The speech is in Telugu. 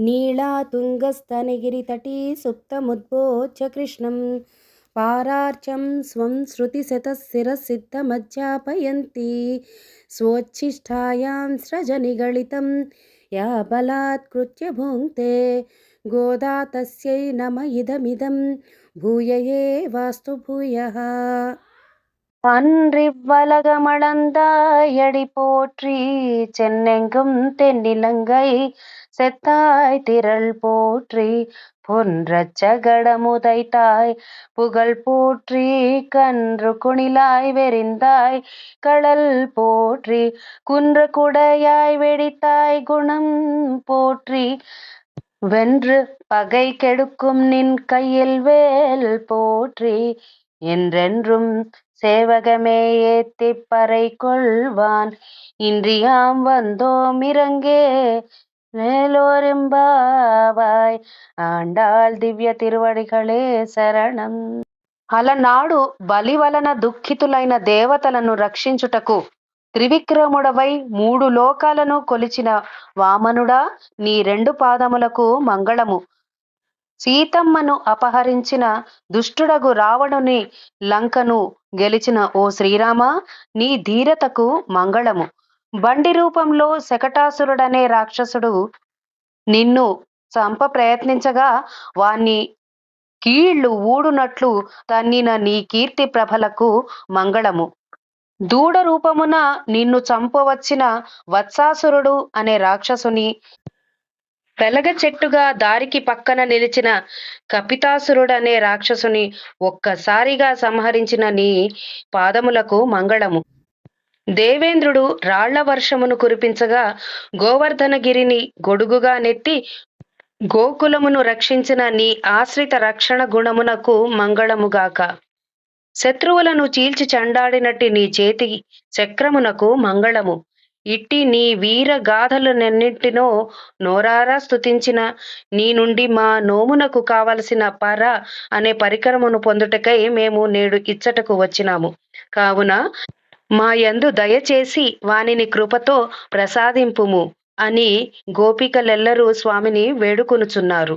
नीलातुङ्गस्तनगिरितटी सुप्तमुद्बोध्य कृष्णं पारार्चं स्वं श्रुतिशतशिरसिद्धमध्यापयन्ती स्वोच्छिष्टायां स्रजनिगलितं या बलात्कृत्य भुङ्क्ते गोदा तस्यै नम इदमिदं भूय एवास्तु भूयः அன்றிவ்வலகமளந்தாயடி போற்றி சென்னெங்கும் தென்னிலங்கை செத்தாய் திரள் போற்றி பொன்றச் சகடமுதைத்தாய். புகழ் போற்றி கன்று குணிலாய் வெறிந்தாய். கடல் போற்றி குன்ற குடையாய் வெடித்தாய். குணம் போற்றி வென்று பகை கெடுக்கும் நின் கையில் வேல் போற்றி. என்றென்றும் சேவகமே ஏத்திப் பறை கொள்வான். இன்றியாம் வந்தோம் இறங்கே మేలోరింబావాయ్ ఆండాల్ దివ్య తిరువడిகளే శరణం. అలనాడు బలి వలన దుఃఖితులైన దేవతలను రక్షించుటకు త్రివిక్రముడవై మూడు లోకాలను కొలిచిన వామనుడా నీ రెండు పాదములకు మంగళము. సీతమ్మను అపహరించిన దుష్టుడగు రావణుని లంకను గెలిచిన ఓ శ్రీరామ నీ ధీరతకు మంగళము. బండి రూపంలో శకటాసురుడనే రాక్షసుడు నిన్ను చంప ప్రయత్నించగా వాణ్ణి కీళ్ళు ఊడునట్లు తన్నిన నీ కీర్తి ప్రభలకు మంగళము. దూడ రూపమున నిన్ను చంపవచ్చిన వత్సాసురుడు అనే రాక్షసుని పెలగ చెట్టుగా దారికి పక్కన నిలిచిన కపితాసురుడనే రాక్షసుని ఒక్కసారిగా సంహరించిన నీ పాదములకు మంగళము. దేవేంద్రుడు రాళ్ళ వర్షమును కురిపించగా గోవర్ధనగిరిని గొడుగుగా నెత్తి గోకులమును రక్షించిన నీ ఆశ్రిత రక్షణ గుణమునకు మంగళముగాక. శత్రువులను చీల్చి చండాడినట్టి నీ చేతి చక్రమునకు మంగళము. ఇట్టి నీ వీర గాథలనెన్నింటినో నోరారా స్తుతించిన నీ నుండి మా నోమునకు కావలసిన పర అనే పరికరమును పొందుటకై మేము నేడు ఇచ్చటకు వచ్చినాము. కావున మా యందు దయచేసి వానిని కృపతో ప్రసాదింపుము అని గోపికలెల్లరూ స్వామిని వేడుకొనుచున్నారు.